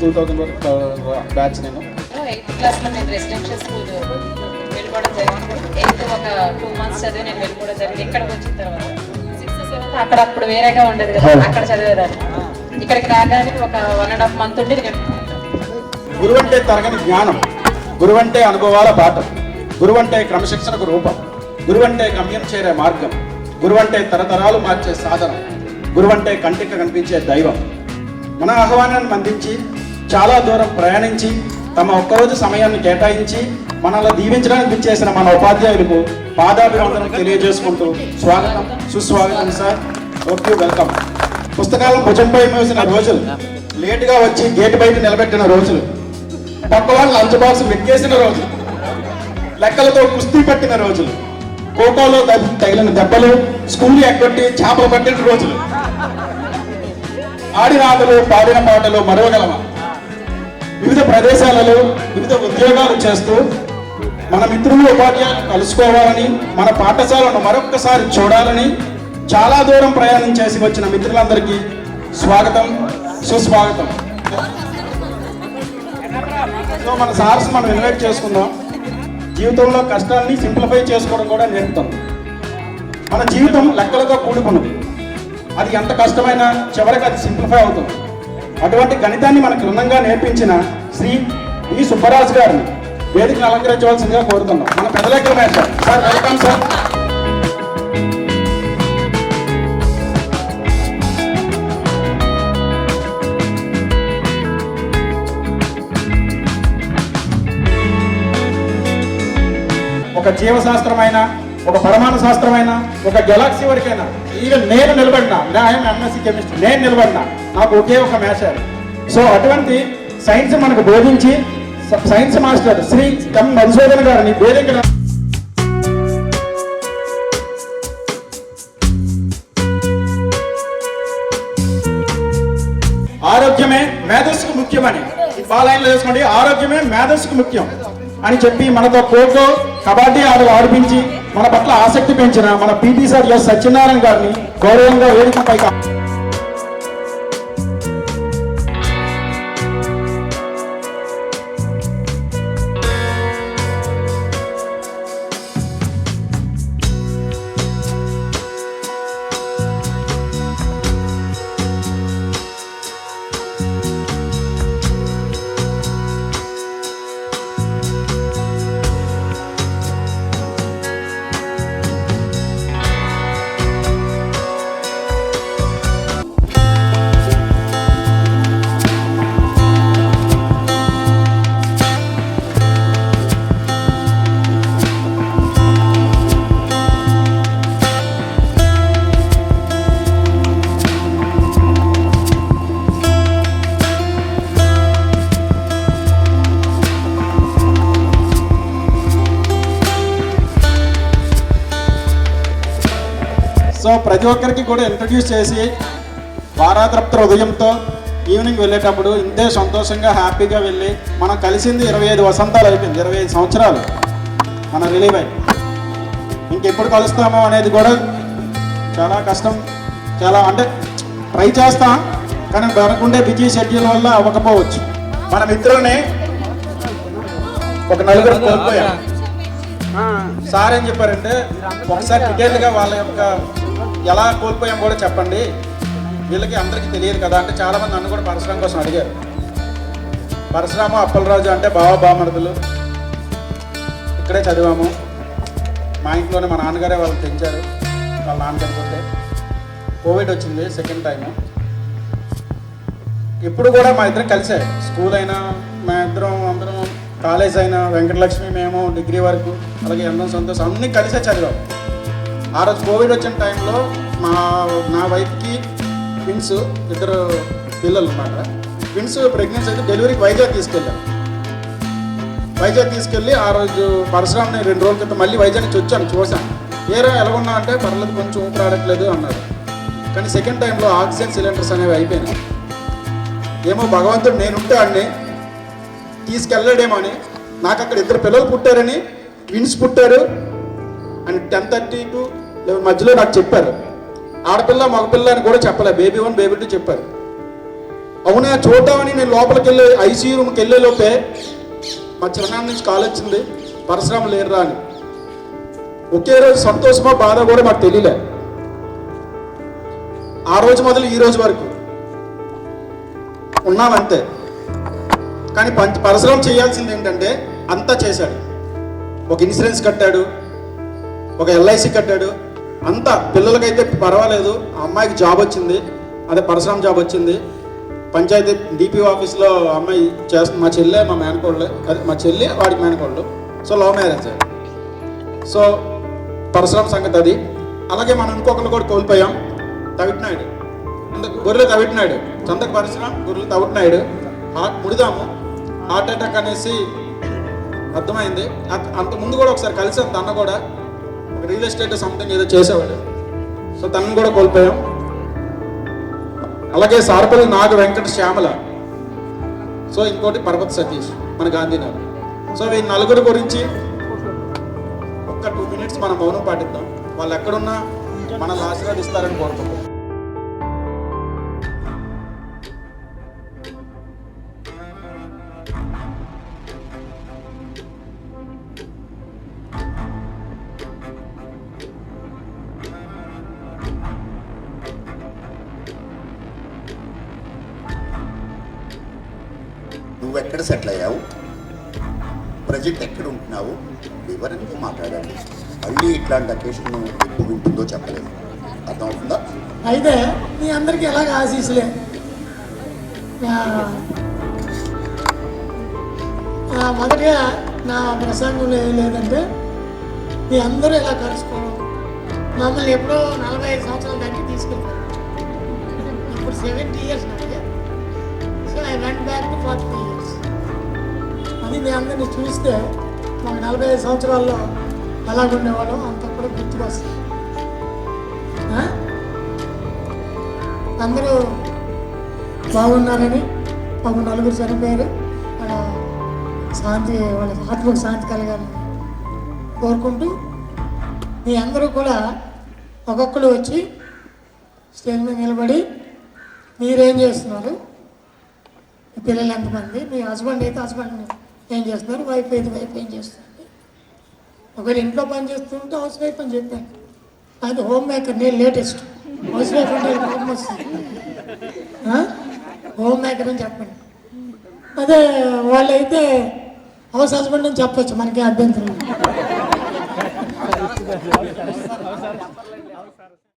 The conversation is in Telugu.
టూ థౌజండ్ వరకు బ్యాచ్ నేను ఎయిత్ క్లాస్లో నేను రెసిడెన్షియల్ స్కూల్ వెళ్ళిపోవడం జరిగింది. ఎయిత్ ఒక టూ మంత్స్ చదివి నేను వెళ్ళిపోవడం జరిగింది. ఇక్కడికి వచ్చిన తర్వాత సిక్స్త్ సెవెంత్ అక్కడ అప్పుడు వేరేగా ఉండేది కదా అక్కడ చదివేదాన్ని. ఇక్కడికి రాగానే ఒక వన్ అండ్ హాఫ్ మంత్ ఉండి గురువు అంటే తరగని జ్ఞానం గురువు అంటే అనుభవాల బాట గురువు అంటే క్రమశిక్షణకు రూపం గురువు అంటే గమ్యం చేరే మార్గం గురువు అంటే తరతరాలు మార్చే సాధన గురువు అంటే కంటికి కనిపించే దైవం. మన ఆహ్వానాన్ని అందించి చాలా దూరం ప్రయాణించి తమ ఒక్కరోజు సమయాన్ని కేటాయించి మనల్ని దీవించడానికి విచ్చేసిన మన ఉపాధ్యాయులకు పాదాభివందనం తెలియజేసుకుంటూ స్వాగతం సుస్వాగతం సార్. ఓకే వెల్కమ్ పుస్తకాలను భుజంపై మోసిన రోజులు లేటుగా వచ్చి గేట్ బయట నిలబెట్టిన రోజులు పక్క వాళ్ళు లంచ్ బాక్స్ వెక్కేసిన రోజులు లెక్కలతో కుస్తీ పట్టిన రోజులు కోకోలో తగిలిన దెబ్బలు స్కూల్ ఎక్కొట్టి చేపలు పట్టిన రోజులు. ఆడిన ఆటలు పాడిన పాటలు మరవగలమా? వివిధ ప్రదేశాలలో వివిధ ఉద్యోగాలు చేస్తూ మన మిత్రులు ఉపాధ్యాయులు కలుసుకోవాలని మన పాఠశాలను మరొక్కసారి చూడాలని చాలా దూరం ప్రయాణం చేసి వచ్చిన మిత్రులందరికీ స్వాగతం సుస్వాగతం. సో మన సార్స్ మనం ఇన్వైట్ చేసుకుందాం. జీవితంలో కష్టాన్ని సింప్లిఫై చేసుకోవడం కూడా నేర్పుతాం. మన జీవితం లెక్కలతో కూడుకున్నది. అది ఎంత కష్టమైనా చివరికి అది సింప్లిఫై అవుతుంది. అటువంటి గణితాన్ని మనకు కృందంగా నేర్పించిన శ్రీ ఈ సుబ్బరాజు గారిని వేదికను అలంకరించవలసిందిగా కోరుతున్నాం. మన పెద్దలెక్కల మేస్టర్ సార్ వెల్కమ్ సార్. ఒక జీవశాస్త్రమైన ఒక పరమాణు శాస్త్రమైన ఒక గెలాక్సీ వరకైనా ఈవెన్ నేను నిలబడినా ఐఎమ్ ఎంఎస్సీ కెమిస్ట్రీ నేను నిలబడినా నాకు ఒకే ఒక మేషారు సో అటువంటి సైన్స్ మనకు బోధించి science master Shri M Madhusudan గారిని వేదిక ఆరోగ్యమే మేధస్సుకు ముఖ్యమని. ఈ బాలైన్లో చేసుకోండి ఆరోగ్యమే మేధస్సుకు ముఖ్యం అని చెప్పి మనతో ఖోఖో కబడ్డీ ఆటలు ఆడిపించి మన పట్ల ఆసక్తి పెంచిన మన పీటీ సార్ ఎస్ సత్యనారాయణ గారిని గౌరవంగా వేదికపై సో ప్రతి ఒక్కరికి కూడా ఇంట్రడ్యూస్ చేసి వారాతృప్త హృదయంతో ఈవినింగ్ వెళ్ళేటప్పుడు ఇంతే సంతోషంగా హ్యాపీగా వెళ్ళి మనం కలిసింది ఇరవై ఐదు వసంతాలు అయిపోయింది. ఇరవై ఐదు సంవత్సరాలు. మన రిలీవ్ అయ్యి ఇంకెప్పుడు కలుస్తామో అనేది కూడా చాలా కష్టం. చాలా అంటే ట్రై చేస్తాం కానీ మనకుండే బిజీ షెడ్యూల్ వల్ల అవ్వకపోవచ్చు. మన మిత్రుల్ని ఒక నలుగురు కోల్పోయాం. సార్ ఏం చెప్పారంటే ఒకసారి డీటెయిల్గా వాళ్ళ యొక్క ఎలా కోల్పోయాం కూడా చెప్పండి. వీళ్ళకి అందరికీ తెలియదు కదా అంటే చాలామంది నన్ను కూడా పరశురామ కోసం అడిగారు. పరశురామ అప్పలరాజు అంటే బావ బామరుదులు. ఇక్కడే చదివాము. మా ఇంట్లోనే మా నాన్నగారే వాళ్ళు పెంచారు వాళ్ళ నాన్న చనిపోతే. కోవిడ్ వచ్చింది సెకండ్ టైము. ఇప్పుడు కూడా మా ఇద్దరం కలిసే. స్కూల్ అయినా మా ఇద్దరం అందరం కాలేజ్ అయినా వెంకటలక్ష్మి మేము డిగ్రీ వరకు అలాగే ఎన్నో సంతోషం. అన్నీ కలిసే చదివాం. ఆ రోజు కోవిడ్ వచ్చిన టైంలో మా నా వైఫ్కి ట్విన్స్ ఇద్దరు పిల్లలు అనమాట ట్విన్స్ ప్రెగ్నెన్సీ అయితే డెలివరీకి వైజాగ్ తీసుకెళ్ళాను వైజాగ్ తీసుకెళ్ళి ఆ రోజు పరశురామ్ని రెండు రోజుల క్రితం మళ్ళీ వైజాగ్ నుంచి వచ్చాను చూశాను. ఏరా ఎలా ఉన్నా అంటే పర్లేదు కొంచెం ఊపిరి ఆడట్లేదు అన్నారు. కానీ సెకండ్ టైంలో ఆక్సిజన్ సిలిండర్స్ అనేవి అయిపోయినాయి. ఏమో భగవంతుడు నేనుంటే అన్ని తీసుకెళ్ళలేడేమో అని. నాకు అక్కడ ఇద్దరు పిల్లలు పుట్టారని ట్విన్స్ పుట్టారు అని టెన్ థర్టీ టు లెవెన్ మధ్యలో నాకు చెప్పారు. ఆడపిల్ల మగపిల్ల అని కూడా చెప్పలే. బేబీ వన్ బేబీ టూ చెప్పారు. అవునా చూద్దామని నేను లోపలికి వెళ్ళి ఐసీయూ రూమ్కి వెళ్ళే లోపే మా చిన్ననాన్న నుంచి కాల్ వచ్చింది. పరశురామ లేరురా అని. ఒకే రోజు సంతోషమా బాధ కూడా మాకు తెలియలే. ఆ రోజు మొదలు ఈ రోజు వరకు. ఉన్నామంతే కానీ పంచ పరశురాం చేయాల్సింది ఏంటంటే అంతా చేశాడు. ఒక ఇన్సూరెన్స్ కట్టాడు. ఒక ఎల్ఐసి కట్టాడు. అంతా పిల్లలకైతే పర్వాలేదు. ఆ అమ్మాయికి జాబ్ వచ్చింది. అదే పరశురామ్ జాబ్ వచ్చింది. పంచాయతీ డీపీ ఆఫీస్లో అమ్మాయి చేస్తుంది మా చెల్లె మా మేనకోళ్ళు అదే మా చెల్లి వాడికి మేనకోళ్ళు so love marriage. So Parashuram సంగతి అది. అలాగే మనం ఇంకొకరు కూడా కోల్పోయాం. తవిటినాయుడు. అందుకు గొర్రెలు తవిటినాయుడు. చందకు పరశురాం గొర్రెలు తవిటినాయుడు. హార్ట్ ముడిదాము. హార్ట్ అటాక్ అనేసి అర్థమైంది. అంత ముందు కూడా ఒకసారి కలిసాం తన కూడా. రియల్ ఎస్టేట్ సంథింగ్ ఏదో చేసేవాడు. సో తనను కూడా కోల్పోయాం. అలాగే సార్పల్లి నాగ వెంకట శ్యామల. సో ఇంకోటి పర్వత్ సతీష్ మన గాంధీనగర్ సో ఈ నలుగురు గురించి ఒక్క టూ మినిట్స్ మనం మౌనం పాటిద్దాం. వాళ్ళు ఎక్కడున్నా మనల్ని ఆశీర్వదిస్తారని కోరుకుంటున్నాం. నువ్వు ఎక్కడ సెటిల్ అయ్యావు? ప్రజెంట్ ఎక్కడ ఉంటున్నావు వివరంగా మాట్లాడాలి మళ్ళీ ఇట్లాంటి అకేషన్ ఎప్పుడు ఉంటుందో చెప్పలేదు అర్థమవుతుందా? అయితే మీ అందరికీ ఎలాగ ఆశీస్సులే? ఆ, మొదటిగా నా ప్రసంగంలో ఏం లేదంటే మీ అందరూ ఇలా కలుసుకోవడం మమ్మల్ని ఎప్పుడో నలభై ఐదు సంవత్సరాల దానికి తీసుకెళ్తారు. ఇప్పుడు సెవెంటీ ఇయర్స్ నాకు. So I went back to forty years అది మీ అందరిని చూస్తే మాకు నలభై ఐదు సంవత్సరాల్లో ఎలాగుండేవాళ్ళం అంత కూడా గుర్తుకొస్తుంది అందరూ బాగున్నారని మాకు నలుగురు చనిపోయారు. వాళ్ళ శాంతి వాళ్ళ ఆత్మకు శాంతి కలగాలని కోరుకుంటూ మీ అందరూ కూడా ఒక్కొక్కరు వచ్చి స్టేజ్ మీద నిలబడి మీరేం చేస్తున్నారు? మీ పిల్లలు ఎంతమంది? మీ హస్బెండ్ అయితే హస్బెండ్ ఏం చేస్తున్నారు? వైఫ్ అయితే వైఫ్ ఏం చేస్తుంది? ఒకరు ఇంట్లో పని చేస్తుంటే హౌస్ వైఫ్ అని చెప్పాను. అది హోమ్ మేకర్ నేను లేటెస్ట్ హౌస్ వైఫ్ అంటే కోపం వస్తుంది. హోమ్ మేకర్ అని చెప్పండి. అదే వాళ్ళైతే హౌస్ హస్బెండ్ అని చెప్పచ్చు మనకి అభ్యంతరం